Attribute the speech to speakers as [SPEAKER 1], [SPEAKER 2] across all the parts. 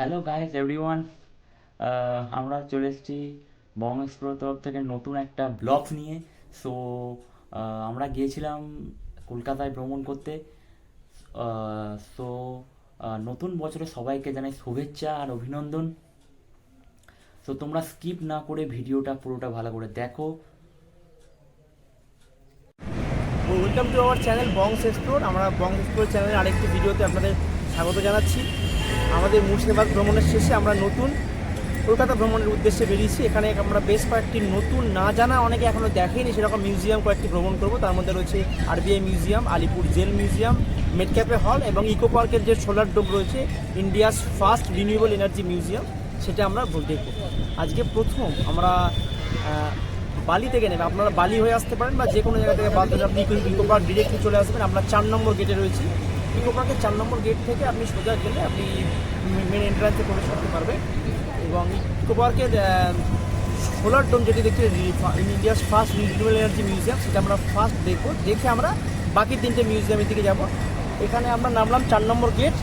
[SPEAKER 1] Hello guys everyone Uh, আমরা চলে এসেছি বং তরফ থেকে নতুন একটা ব্লগ নিয়ে। সো আমরা গিয়েছিলাম কলকাতায় ভ্রমণ করতে। সো নতুন বছরে সবাইকে জানাই শুভেচ্ছা আর অভিনন্দন। সো তোমরা স্কিপ না করে ভিডিওটা পুরোটা ভালো করে দেখো।
[SPEAKER 2] Welcome to our channel Bongs explore. আমরা বংস এক্সপ্লোর চ্যানেলের আরেকটি ভিডিওতে আপনাদের স্বাগত জানাচ্ছি। আমাদের মুর্শিদাবাদ ভ্রমণের শেষে আমরা নতুন কলকাতা ভ্রমণের উদ্দেশ্যে বেরিয়েছি। এখানে আমরা বেশ কয়েকটি নতুন, না জানা অনেকে এখনও দেখেনি, সেরকম মিউজিয়াম কয়েকটি ভ্রমণ করব। তার মধ্যে রয়েছে RBI museum Alipore jail museum মেডক্যাপে হল এবং ইকো পার্কের যে সোলার ডোম রয়েছে India's first renewable energy museum সেটা আমরা দেখব। আজকে প্রথম আমরা বালি থেকে নেবে আপনারা বালি হয়ে আসতে পারেন বা যে কোনো জায়গা থেকে বাদ আপনি ইকো পার্ক ডিরেক্টলি চলে আসবেন। আমরা চার নম্বর গেটে রয়েছি। ইকো পার্কের চার নম্বর গেট থেকে আপনি সোজা গেলে আপনি মেন এন্ট্রান্সে প্রবেশ করতে পারবেন এবং ইকো পার্কের সোলার ডোম যেটি দেখছি India's first renewable energy museum সেটা আমরা ফার্স্ট দেখব। দেখে আমরা বাকি তিনটে মিউজিয়ামের দিকে যাব। এখানে আমরা নামলাম চার নম্বর গেট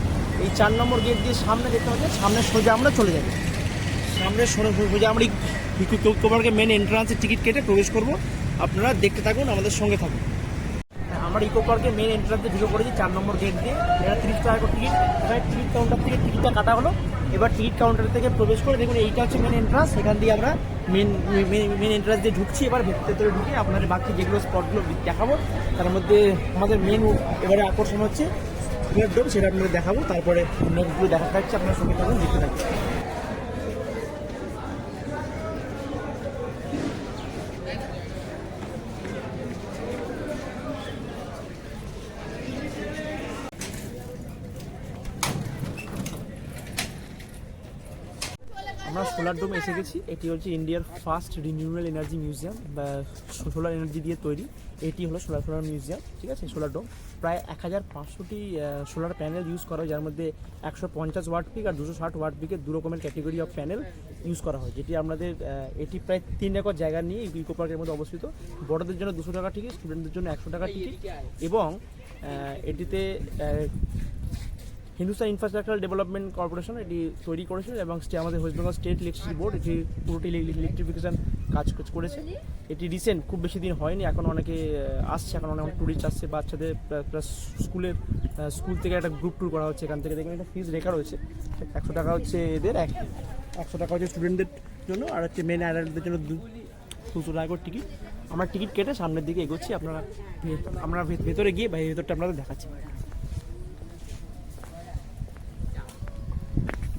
[SPEAKER 2] এই চার নম্বর গেট দিয়ে সামনে দেখতে পাচ্ছি সামনে সোজা আমরা চলে যাব। সামনে সরে সোজা আমরা ইকোপার্কের মেন এন্ট্রান্সের টিকিট কেটে প্রবেশ করব। আপনারা দেখতে থাকুন, আমাদের সঙ্গে থাকুন। আমরা ইকো পার্কে মেন এন্ট্রান্সে ঢুকে পড়েছি, চার নম্বর গেট দিয়ে। এটা তিরিশ টাকা করে টিকিট এখানে টিকিট কাউন্টার থেকে টিকিটটা কাটা হলো। এবার টিকিট কাউন্টার থেকে প্রবেশ করে দেখুন, এইটা হচ্ছে মেন এন্ট্রান্স এখান দিয়ে আমরা মেন মেন এন্ট্রান্স দিয়ে ঢুকছি। এবার ভেতরে ঢুকে আপনাদের বাকি যেগুলো স্পটগুলো দেখাবো, তার মধ্যে আমাদের মেন এবারে আকর্ষণ হচ্ছে ডোম সেটা আপনাদের দেখাবো। তারপরে নেক্সটগুলো দেখা যাচ্ছে, আপনার সঙ্গে থাকুন, দেখতে আমরা সোলার ডোম এসে গেছি। এটি হচ্ছে ইন্ডিয়ার ফার্স্ট রিনিউয়েবল এনার্জি মিউজিয়াম বা সোলার এনার্জি দিয়ে তৈরি। এটি হলো সোলার সোলার মিউজিয়াম ঠিক আছে? Solar dome. প্রায় এক হাজার পাঁচশোটি সোলার প্যানেল ইউজ করা হয়, যার মধ্যে একশো পঞ্চাশ ওয়াট পিক আর দুশো ষাট ওয়াট পিকের দু রকমের ক্যাটেগরি অফ প্যানেল ইউজ করা হয়, যেটি আমাদের এটি প্রায় তিন একর জায়গা নিয়ে ইকো পার্কের মধ্যে অবস্থিত। বড়দের জন্য দুশো টাকা টিকিট স্টুডেন্টদের জন্য একশো টাকা টিকিট এবং এটিতে হিন্দুস্তান ইনফ্রাস্ট্রাকচার ডেভেলপমেন্ট কর্পোরেশন এটি তৈরি করেছিল এবং আমাদের West Bengal state electricity board এটি পুরোটি ইলেকট্রিফিকেশন কাজ করেছে এটি রিসেন্ট খুব বেশি দিন হয়নি, এখন অনেকে আসছে, এখন অনেক ট্যুরিস্ট আসছে, বাচ্চাদের প্লাস স্কুলের স্কুল থেকে একটা গ্রুপ ট্যুর করা হচ্ছে এখান থেকে। দেখবেন একটা ফিজ রেখা রয়েছে। একশো টাকা হচ্ছে এদের, এক একশো টাকা হচ্ছে স্টুডেন্টদের জন্য, আর হচ্ছে মেন অ্যাডাল্টদের জন্য দুশো টাকা করে টিকিট আমরা টিকিট কেটে সামনের দিকে এগোচ্ছি, আপনারা আমরা ভেতরে গিয়ে ভাই ভেতরটা আপনাদের দেখাচ্ছি।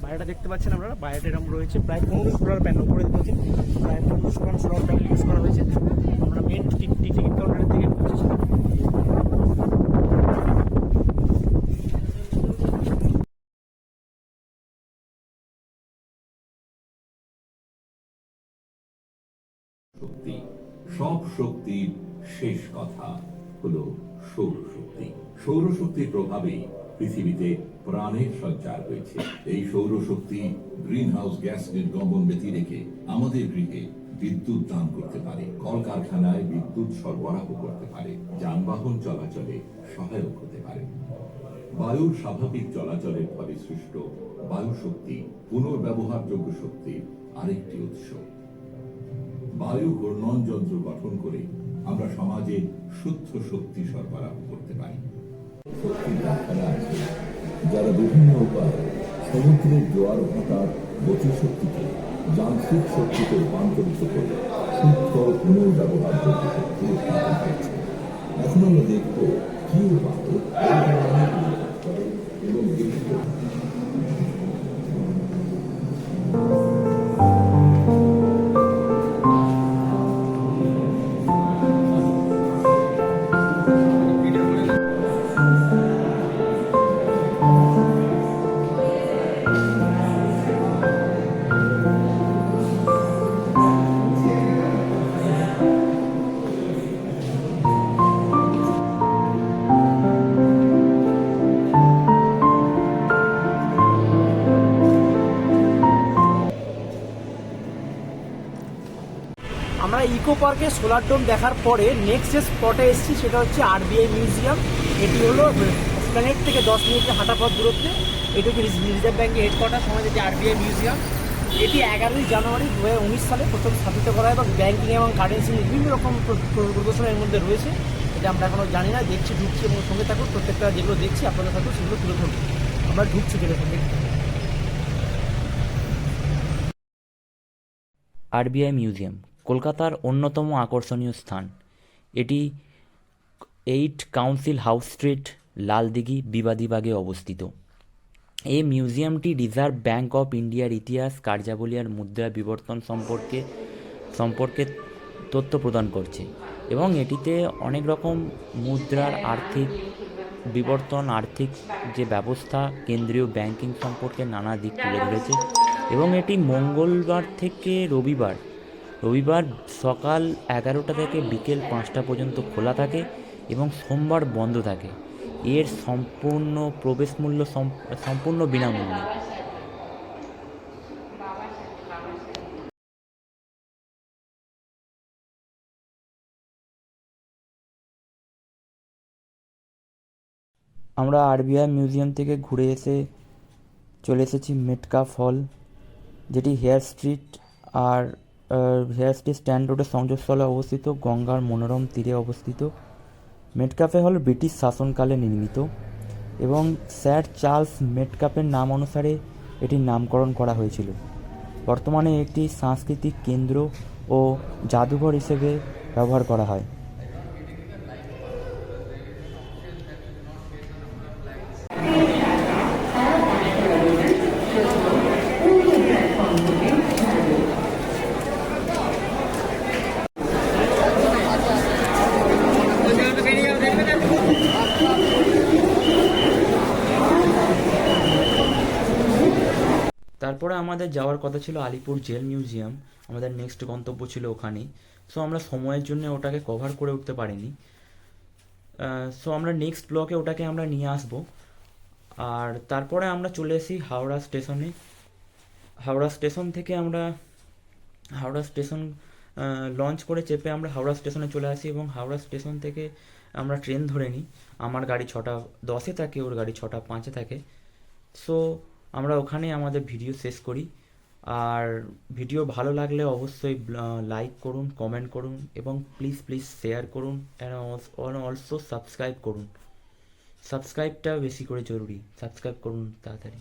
[SPEAKER 2] বাইরেটা দেখতে পাচ্ছেন আপনারা, বাইরেটা এরকম রয়েছে, প্রায় পনেরো সোলার প্যানেল উপরে দেখতে পাচ্ছেন, প্রায় পনেরো সোলার সোলার প্যানেল ইউজ করা হয়েছে। আমরা মেন টিকিট কাউন্টারের দিকে ঢুকছি
[SPEAKER 3] শক্তি, সব শক্তির শেষ কথা হলো সৌরশক্তি। সৌরশক্তির প্রভাবে পৃথিবীতে প্রাণের সঞ্চার হয়েছে। এই সৌরশক্তি গ্রিন হাউস গ্যাস নির্গমন ব্যতি রেখে আমাদের গৃহে বিদ্যুৎ দান করতে পারে, কলকারখানায় বিদ্যুৎ সরবরাহ করতে পারে, যানবাহন চলাচলে সহায়ক হতে পারে। বায়ুর স্বাভাবিক চলাচলের ফলে সৃষ্ট বায়ু শক্তি পুনর্ব্যবহারযোগ্য শক্তির আরেকটি উৎস। বায়ু ঘূর্ণন যন্ত্র গঠন করে আমরা সমাজে শুদ্ধ শক্তি সরবরাহ করতে পারি। যারা বিভিন্ন উপায়ে সমুদ্রের জোয়ার ভাটার গতি শক্তিকে যান্ত্রিক শক্তিতে রূপান্তরিত করে শুদ্ধ পুনর্ব্যবহার শক্তি এখন আমরা দেখব কি উপায়ে
[SPEAKER 2] ইকো পার্কে সোলার ডোম দেখার পরে নেক্সট যে স্পটে এসেছি সেটা হচ্ছে আরবিআই মিউজিয়াম। এটি হলো স্প্ল্যানেট থেকে দশ মিনিটের হাঁটা পথ দূরত্বে। এটি হচ্ছে রিজার্ভ ব্যাঙ্কের হেডকোয়ার্টার সময় যে আরবিআই মিউজিয়াম। এটি এগারোই জানুয়ারি দু হাজার উনিশ সালে প্রথম স্থাপিত করা হয় এবং ব্যাঙ্কিং এবং কারেন্সি বিভিন্ন রকম প্র- প্র- প্রদর্শন এর মধ্যে রয়েছে। এটা আমরা এখনও জানি না, দেখছি, ঢুকছি এবং সঙ্গে থাকুন। প্রত্যেকটা যেগুলো দেখছি আপনাদের সাথে সেগুলো তুলে ধরবো আমরা ঢুকছি দেখতে
[SPEAKER 1] আরবিআই মিউজিয়াম। কলকাতার অন্যতম আকর্ষণীয় স্থান। এটি eight council house street, Laldighi বিবাদীবাগে অবস্থিত। এই মিউজিয়ামটি রিজার্ভ ব্যাঙ্ক অফ ইন্ডিয়ার ইতিহাস কার্যাবলী আর মুদ্রা বিবর্তন সম্পর্কে সম্পর্কে তথ্য প্রদান করছে এবং এটিতে অনেক রকম মুদ্রার আর্থিক বিবর্তন, আর্থিক যে ব্যবস্থা কেন্দ্রীয় ব্যাংকিং সম্পর্কে নানা দিক তুলে ধরেছে এবং এটি মঙ্গলবার থেকে রবিবার রবিবার সকাল এগারোটা থেকে বিকেল পাঁচটা পর্যন্ত খোলা থাকে এবং সোমবার বন্ধ থাকে। এর সম্পূর্ণ প্রবেশ মূল্য সম- সম্পূর্ণ বিনামূল্যে। আমরা আরবিআই মিউজিয়াম থেকে ঘুরে এসে চলে এসেছি মেটকাফ হল যেটি হেয়ার স্ট্রিট আর স্ট্রিট স্ট্যান্ড রোডের সংযোগস্থলে অবস্থিত গঙ্গার মনোরম তীরে অবস্থিত। মেটকাফে হল ব্রিটিশ শাসনকালে নির্মিত এবং স্যার চার্লস মেটকাপের নাম অনুসারে এটির নামকরণ করা হয়েছিল। বর্তমানে একটি সাংস্কৃতিক কেন্দ্র ও জাদুঘর হিসেবে ব্যবহার করা হয়। তারপরে আমাদের যাওয়ার কথা ছিল আলিপুর জেল মিউজিয়াম, আমাদের নেক্সট গন্তব্য ছিল ওখানেই। সো আমরা সময়ের জন্য ওটাকে কভার করে উঠতে পারিনি। সো আমরা নেক্সট ব্লকে ওটাকে আমরা নিয়ে আসব। আর তারপরে আমরা চলে আসি হাওড়া স্টেশনে। হাওড়া স্টেশন থেকে আমরা, হাওড়া স্টেশন লঞ্চ করে চেপে আমরা হাওড়া স্টেশনে চলে আসি এবং হাওড়া স্টেশন থেকে আমরা ট্রেন ধরে নিই। আমার গাড়ি ছটা দশে থাকে, ওর গাড়ি ছটা পাঁচে থাকে। সো আমরা ওখানেই আমাদের ভিডিও শেষ করি। আর ভিডিও ভালো লাগলে অবশ্যই লাইক করুন কমেন্ট করুন এবং প্লিজ প্লিজ শেয়ার করুন অ্যান্ড অলসো সাবস্ক্রাইব করুন। সাবস্ক্রাইবটা বেশি করে জরুরি। সাবস্ক্রাইব করুন তাড়াতাড়ি।